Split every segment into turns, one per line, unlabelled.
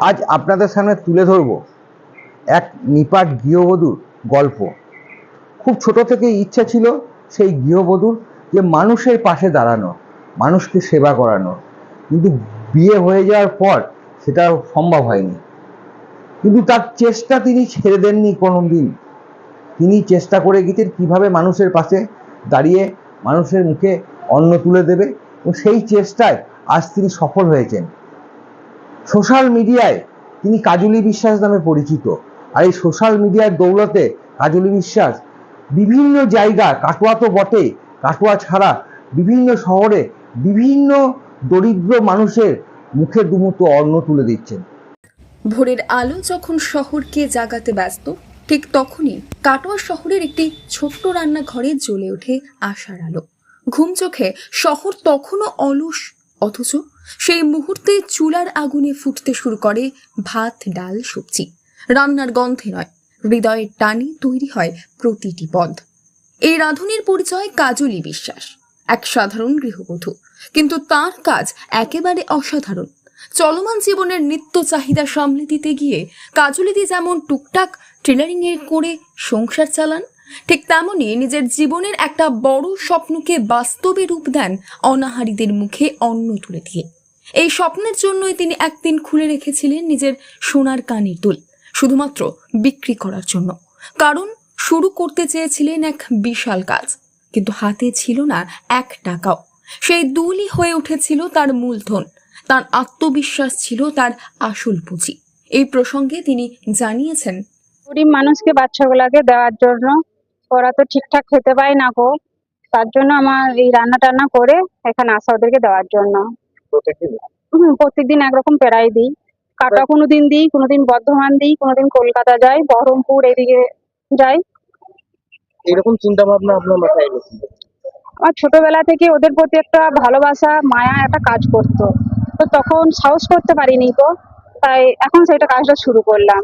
আজ আপনাদের সামনে তুলে ধরব এক নিপাট গৃহবধূর গল্প। খুব ছোট থেকেই ইচ্ছা ছিল সেই গৃহবধূর যে মানুষের পাশে দাঁড়ানো, মানুষকে সেবা করানো। কিন্তু বিয়ে হয়ে যাওয়ার পর সেটা সম্ভব হয়নি। কিন্তু তার চেষ্টা তিনি ছেড়ে দেননি কোনো দিন তিনি চেষ্টা করে গেছেন কীভাবে মানুষের পাশে দাঁড়িয়ে মানুষের মুখে অন্ন তুলে দেবে এবং সেই চেষ্টায় আজ তিনি সফল হয়েছেন। সোশ্যাল মিডিয়ায় তিনি কাজলি বিশ্বাস নামে পরিচিত। আর এই সোশ্যাল মিডিয়ার দৌলতে কাজলি বিশ্বাস বিভিন্ন জায়গা, কাটোয়া তো বটে কাটোয়া ছাড়া বিভিন্ন শহরে বিভিন্ন দরিদ্র মানুষের মুখে দুমুটো অন্ন তুলে দিচ্ছেন।
ভোরের আলো যখন শহরকে জাগাতে ব্যস্ত, ঠিক তখনই কাটোয়া শহরের একটি ছোট্ট রান্নাঘরে জ্বলে ওঠে আশার আলো। ঘুম চোখে শহর তখনও অলস, অথচ সেই মুহূর্তে চুলার আগুনে ফুটতে শুরু করে ভাত, ডাল, সবজি। রান্নার গন্ধে নয়, হৃদয়ের টানে তৈরি হয় প্রতিটি পদ। এই রাঁধুনির পরিচয় কাজলি বিশ্বাস, এক সাধারণ গৃহবধূ। কিন্তু তার কাজ একেবারে অসাধারণ। চলমান জীবনের নিত্য চাহিদা সামলে দিতে গিয়ে কাজলিদি যেমন টুকটাক টেলারিং এর করে সংসার চালান, ঠিক তেমনি নিজের জীবনের একটা বড় স্বপ্নকে বাস্তবে রূপ দেন অনাহারীদের মুখে অন্ন তুলে দিয়ে। এই স্বপ্নের জন্যই তিনি একদিন খুলে রেখেছিলেন নিজের সোনার কানির দুল, শুধুমাত্র বিক্রি করার জন্য। কারণ শুরু করতে চেয়েছিলেন এক বিশাল কাজ, কিন্তু হাতে ছিল না এক টাকাও। সেই দুলই হয়ে উঠেছিল তার মূলধন, তার আত্মবিশ্বাস ছিল তার আসল পুঁজি। এই প্রসঙ্গে তিনি জানিয়েছেন,
গরিব মানুষকে বাচ্চাগুলাকে দেওয়ার জন্য ওরা তো ঠিকঠাক খেতে পায় না গো, তার জন্য আমার এই রান্না টান্না করে এখানে আসা ওদেরকে দেওয়ার জন্য। প্রত্যেকদিন? একরকম পেরাই দিই। কাটা কোনো দিন দিই কোনোদিন বর্ধমান দিই কোনোদিন কলকাতা যাই বহরমপুর এদিকে যাই।
এরকম চিন্তা ভাবনা আপনার মাথায় এলো
আমার ছোটবেলা থেকে ওদের প্রতি একটা ভালোবাসা মায়া একটা কাজ করতো। তো তখন সাহস করতে পারিনি তো তাই এখন সেটা কাজটা শুরু করলাম।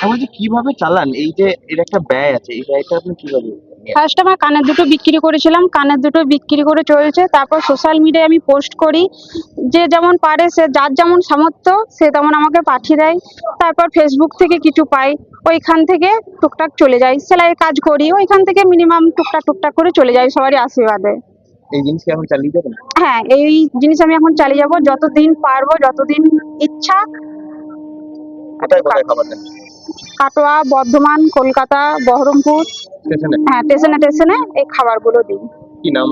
আমি বলছি কীভাবে চালান? এই যে এর একটা ব্যয় আছে এই ব্যয়টা আপনি কীভাবে
ফার্স্ট আমার কানের দুটো বিক্রি করেছিলাম কানের দুটো বিক্রি করে চলছে। তারপর সোশ্যাল মিডিয়ায় আমি পোস্ট করি। যে যেমন পারে সে যার যেমন সামর্থ্য সে তেমন আমাকে পাঠিয়ে দেয়। তারপর ফেসবুক থেকে কিছু পাই। ওইখান থেকে টুকটাক চলে যাই। সেলাইয়ের কাজ করি। ওইখান থেকে মিনিমাম টুকটাক টুকটাক করে চলে যাই সবারই আশীর্বাদে।
এই জিনিস এখন চালিয়ে যাবেন
হ্যাঁ এই জিনিস আমি এখন চালিয়ে যাব। যতদিন পারব যতদিন ইচ্ছা কাটোয়া বর্ধমান কলকাতা বহরমপুর। হ্যাঁ স্টেশনে টেশনে এই খাবারগুলো দিই।
কি নাম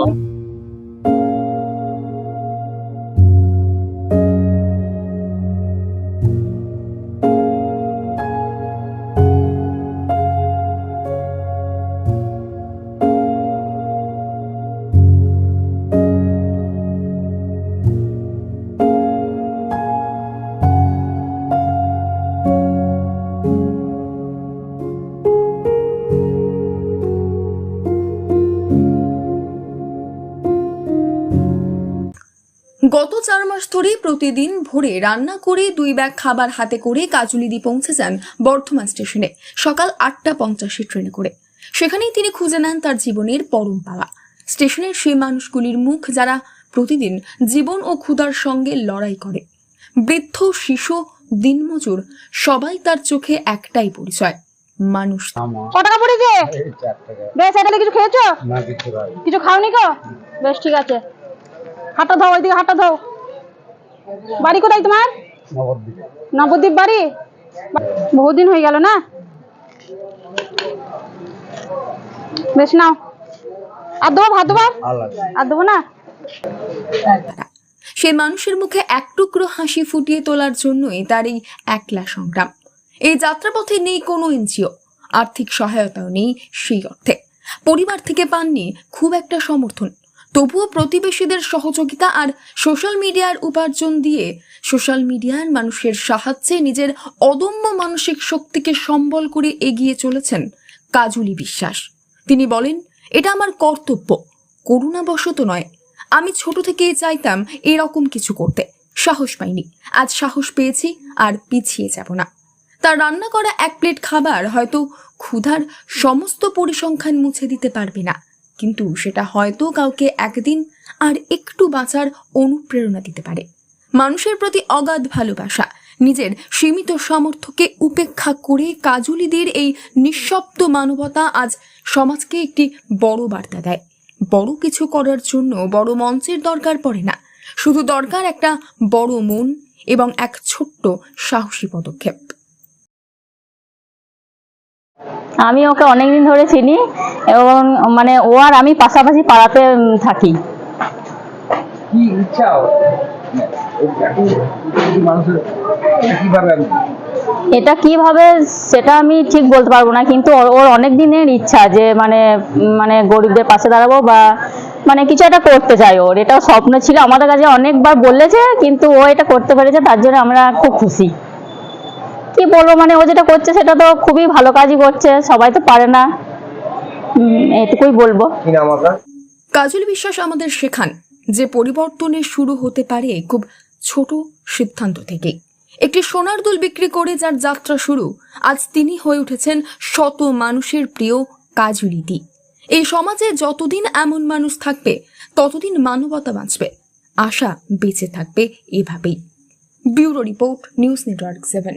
গত চার মাস ধরে প্রতিদিন ভোরে রান্না করে দুই ব্যাগ খাবার হাতে করে কাজুলিদি পৌঁছে যান বর্ধমান স্টেশনে সকাল আটটা পঞ্চাশে ট্রেনে করে। সেখানেই তিনি খুঁজে নেন তার জীবনের পরম পাওয়া স্টেশনের সেই মানুষগুলির মুখ যারা প্রতিদিন জীবন ও ক্ষুধার সঙ্গে লড়াই করে। বৃদ্ধ শিশু দিনমজুর সবাই তার চোখে একটাই পরিচয় মানুষ।
ক টাকা পড়েছে? বেশ এখানে কিছু খেয়েছো? কিছু খাওনি কো বেশ ঠিক আছে। হাঁটা দাও, ওইদিকে হাঁটা দাও। বাড়ি কোথায় তোমার? নবদ্বীপ বাড়ি? বহুদিন হয়ে গেল না? বেশ নাও। আর দেবো ভাত, দেবো? আর দেবো না?
সে মানুষের মুখে এক টুকরো হাসি ফুটিয়ে তোলার জন্যই তার এই একলা সংগ্রাম। এই যাত্রাপথে নেই কোনো এনজিও, আর্থিক সহায়তাও নেই সেই অর্থে। পরিবার থেকে পাননি খুব একটা সমর্থন তবুও প্রতিবেশীদের সহযোগিতা আর সোশ্যাল মিডিয়ার উপার্জন দিয়ে সোশ্যাল মিডিয়ার মানুষের সাহায্যে নিজের অদম্য মানসিক শক্তিকে সম্বল করে এগিয়ে চলেছেন কাজুলি বিশ্বাস। তিনি বলেন, এটা আমার কর্তব্য, করুণাবশত নয়। আমি ছোট থেকেই চাইতাম এরকম কিছু করতে। সাহস পাইনি। আজ সাহস পেয়েছি আর পিছিয়ে যাব না। তার রান্না করা এক প্লেট খাবার হয়তো ক্ষুধার সমস্ত পরিসংখ্যান মুছে দিতে পারবে না। কিন্তু সেটা হয়তো কাউকে একদিন আর একটু বাঁচার অনুপ্রেরণা দিতে পারে। মানুষের প্রতি অগাধ ভালোবাসা, নিজের সীমিত সামর্থ্যকে উপেক্ষা করে কাজুলিদের এই নিঃশব্দ মানবতা আজ সমাজকে একটি বড় বার্তা দেয়। বড় কিছু করার জন্য বড় মঞ্চের দরকার পড়ে না। শুধু দরকার একটা বড় মন এবং এক ছোট্ট সাহসী পদক্ষেপ।
আমি ওকে অনেকদিন ধরে চিনি এবং মানে ও আর আমি পাশাপাশি পাড়াতে থাকি।
কি ইচ্ছা?
এটা কীভাবে সেটা আমি ঠিক বলতে পারব না কিন্তু ওর- ওর অনেক দিনের ইচ্ছা যে মানে মানে গরিবদের পাশে দাঁড়াবো বা মানে কিছু একটা করতে চাই ওর। এটাও স্বপ্ন ছিল। আমাদের কাছে অনেকবার বলেছে কিন্তু ও এটা করতে পেরেছে তার জন্য আমরা খুব খুশি। কি বলব মানে ও যেটা করছে সেটা তো খুবই ভালো কাজই করছে সবাই তো পারে না। এটুকুই বলব।
কি
কাজল বিশ্বাস আমাদের শেখান যে পরিবর্তনের শুরু হতে পারে খুব ছোট সিদ্ধান্ত থেকে একটি সোনার দুল বিক্রি করে যার যাত্রা শুরু আজ তিনি হয়ে উঠেছেন শত মানুষের প্রিয় কাজুলিদি এই সমাজে যতদিন এমন মানুষ থাকবে ততদিন মানবতা বাঁচবে আশা বেঁচে থাকবে এভাবেই। Bureau report news network seven.